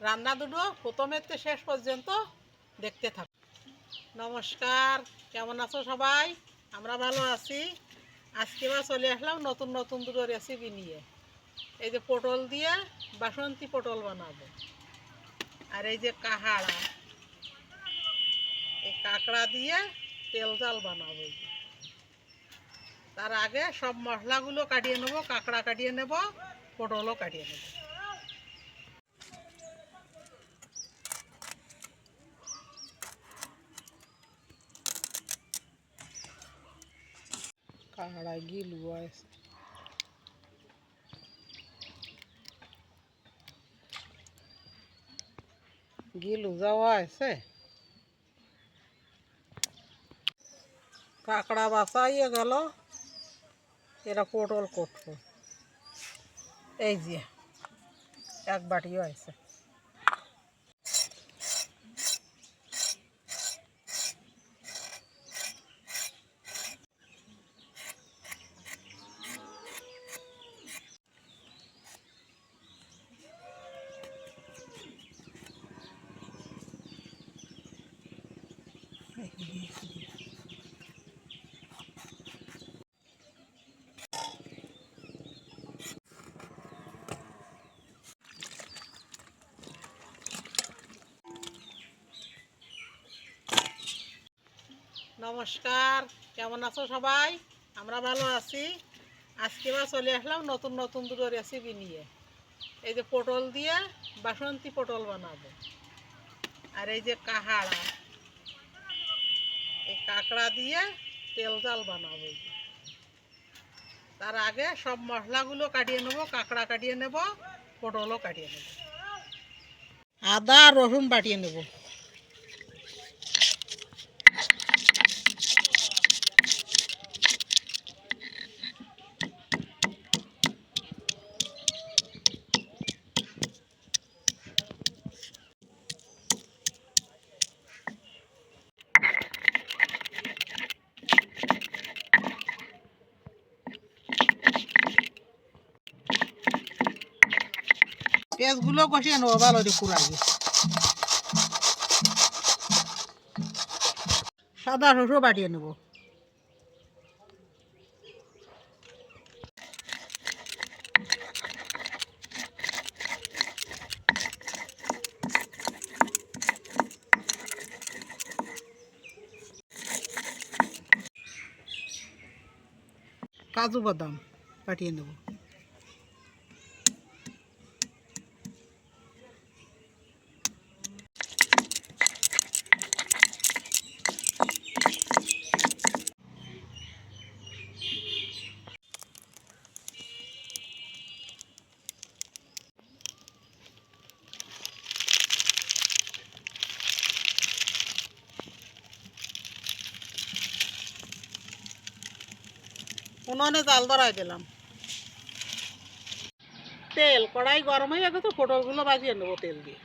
রান্না দুটো প্রথমে থেকে শেষ পর্যন্ত দেখতে থাক। নমস্কার, কেমন আছো সবাই? আমরা ভালো আছি। আজকে বা চলে আসলাম নতুন নতুন দুটো রেসিপি নিয়ে। এই যে পটল দিয়ে বাসন্তী পটল বানাবো। আর এই যে কাহাড়া। এই কাঁকড়া দিয়ে তেল জাল বানাবো। তার আগে সব মশলাগুলো কাটিয়ে নেব, কাঁকড়া কাটিয়ে নেব, পটলও কাটিয়ে নেব। কাঁকড়া গিলু আছে গিলু যাওয়া আছে কাঁকড়া বাসাইয়ে গেল এরা পটল করব এই যে এক বাটিও আছে নমস্কার, কেমন আছো সবাই? আমরা ভালো আছি। আজকে বা চলে আসলাম নতুন নতুন দুটো রেসিপি নিয়ে। এই যে পটল দিয়ে বাসন্তী পটল বানাবো। আর এই যে কাহাড়া। এই কাঁকড়া দিয়ে তেল জাল বানাবো। তার আগে সব মশলাগুলো কাটিয়ে নেব, কাঁকড়া কাটিয়ে নেব, পটলও কাটিয়ে নেব। আদা রসুন বাটিয়ে নেব। পেঁয়াজগুলো কষিয়ে নেব ভালো করে কুড়াইয়ে সাদা রসুন বাটিয়ে নেব। কাজু বাদাম পাঠিয়ে নেব। উনুনে জাল ধরাই দিলাম। তেল, কড়াই গরম হয়ে গেছে পটলগুলো বাজিয়ে নেব তেল দিয়ে।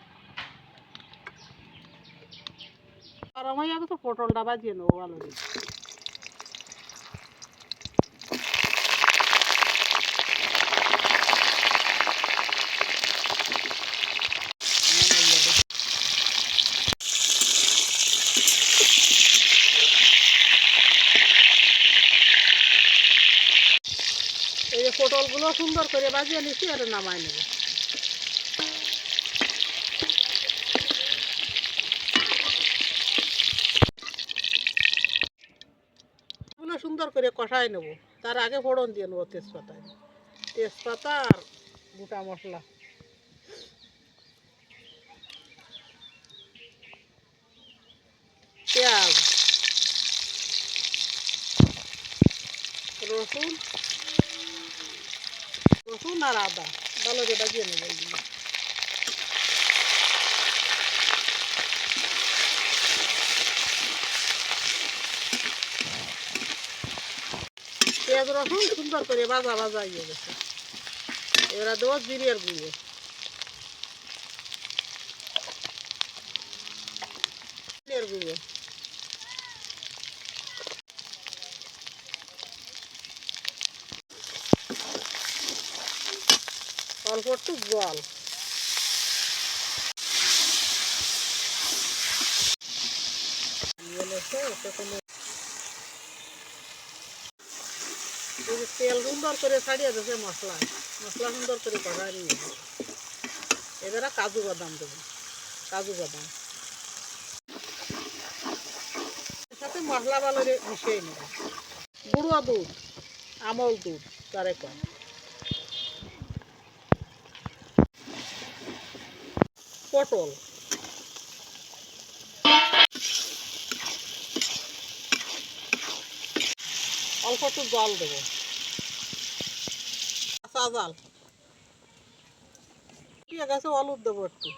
গরম হয়ে গেছে পটলটা বাজিয়ে নেব ভালো করে। এই পটলগুলো সুন্দর করে বাজিয়ে নিচ্ছি আর নামাই নেব। সুন্দর করে কষাই নেব। তার আগে ফোড়ন দিয়ে নেব তেজপাতায়। তেজপাতা আর গোটা মশলা পেঁয়াজ রসুন রসুন আর আদা ভালো করে বাজিয়ে নেব এইগুলো পেঁয়াজ রসুন সুন্দর করে ভাজা ভাজা ইয়ে গেছে। এবার দেবো জিরের গুঁড়ো জিরের গুঁড়ো অল্প একটু জল। তেল সুন্দর করে ছাড়িয়ে দেবে মশলা। মশলা সুন্দর করে কষায় নিয়ে এবারে কাজু বাদাম দেব। কাজু বাদাম। সাথে মশলা ভালো মিশিয়ে নেব। গুঁড়ো দুধ, আমল দুধ, তারে কম পটল। অল্প একটু জল দেবো। কাঁচা জাল। আছে হলুদ দেবো একটু।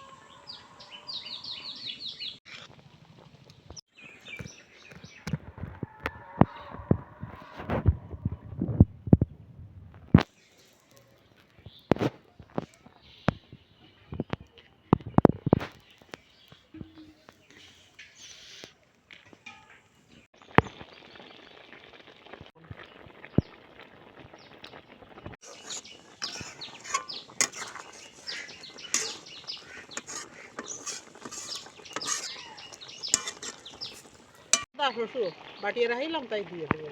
বাটিয়ে রাখিলাম তাই দিয়ে দেবো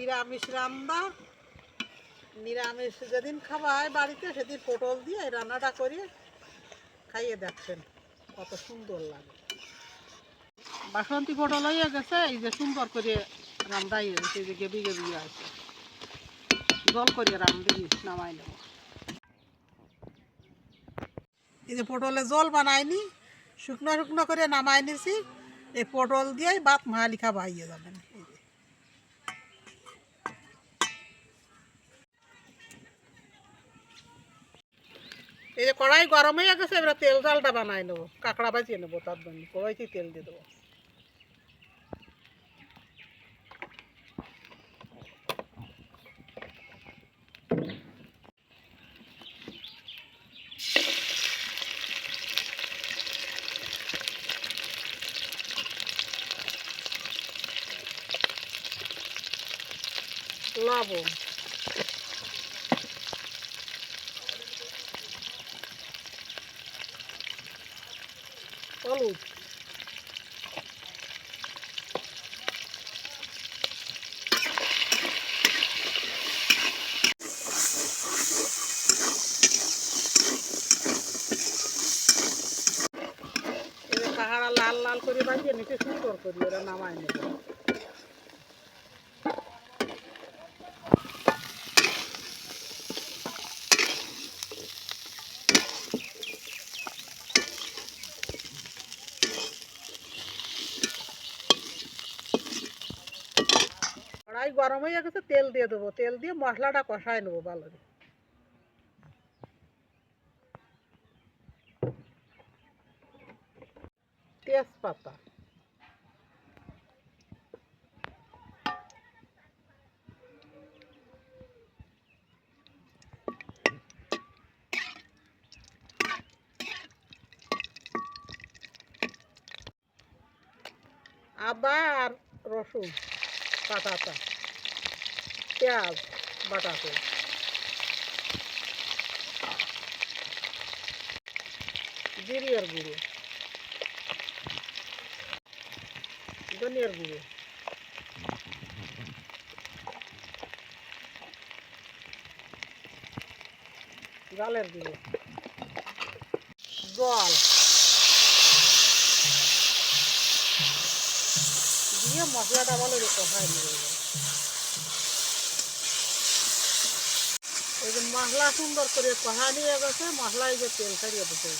নিরামিষ রান্না। নিরামিষ যেদিন খাওয়া হয় বাড়িতে, সেদিন পটল দিয়ে রান্নাটা করে খাইয়ে দেখছেন, কত সুন্দর লাগে। বাসন্তী পটল হয়ে গেছে, এই যে সুন্দর করে রান্দাই হয়েছে, যে গেবি গেবি আছে। জল করে রান্ধি নামাই নেব। এই যে পটলে জল বানাইনি, শুকনো শুকনো করে নামাই নিছি, এই পটল দিয়েই ভাত মাহালিখা বাইয়ে যাবেন। এই যে। কড়াই গরম হয়ে গেছে, এবার তেল জালটা বানাই নেব, কাঁকড়া ভাজিয়ে নেব তার জন্য কড়াইতে তেল দিয়ে দেবো। লবণ হলুদ লাল লাল করে বাজিয়ে নিচে সুন্দর করি ওরা নামায় নেবে। কড়াই গরম হয়ে গেছে, তেল দিয়ে দেবো। তেল দিয়ে মশলাটা কষায় নেব ভালো করে। তেজপাতা। আদা আর রসুন। বাটাটা পেঁয়াজ বাটাতে। জিরিয়ার গুঁড়ো। ধনিয়ার গুঁড়ো। জালের গুঁড়ো। জল। মশলাটা ভালো নিয়ে যাবে এই যে মশলা সুন্দর করে কষা নিয়ে গেছে মশলা এই যে তেল ছাড়িয়ে দিতে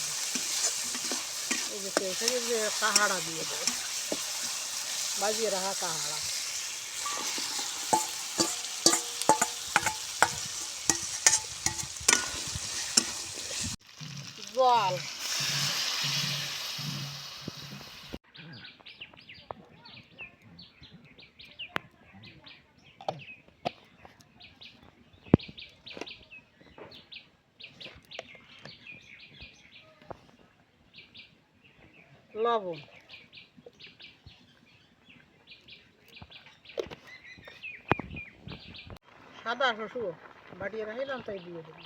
এই যে তেল ছাড়িয়ে যে কাহাড়া দিয়ে দেবে। বাজিয়ে রাখা কাহাড়া। জল। লবণ সাদা শশু বাটিয়ে রাখিলাম তাই দিয়ে দেবো।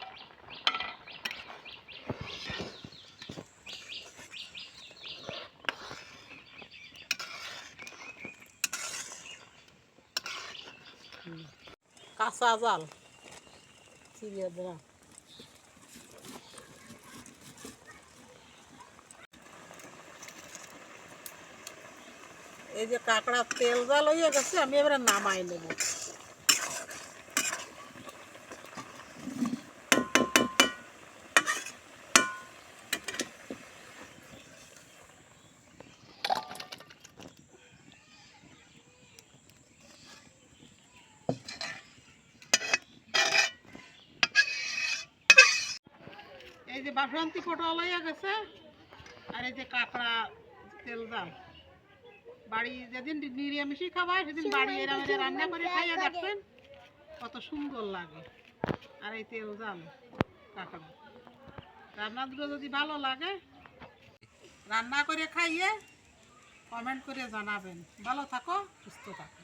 কাঁচা জাল। চিরিয়ে দিলাম এই যে কাঁকড়া তেল জাল হয়ে গেছে, আমি এবারে নামাই নেব। এই যে বাসন্তী পটল হয়ে গেছে, আর এই যে কাঁকড়া তেল জাল। বাড়ি যেদিন নিরামিষই খাবার সেদিন বাড়ি এরম এরম রান্না করে খাইয়ে দেখবেন কত সুন্দর লাগে। আর এই তেল জাল কাঁকড়া রান্না দুটো যদি ভালো লাগে রান্না করে খাইয়ে কমেন্ট করে জানাবেন। ভালো থাকো সুস্থ থাকো।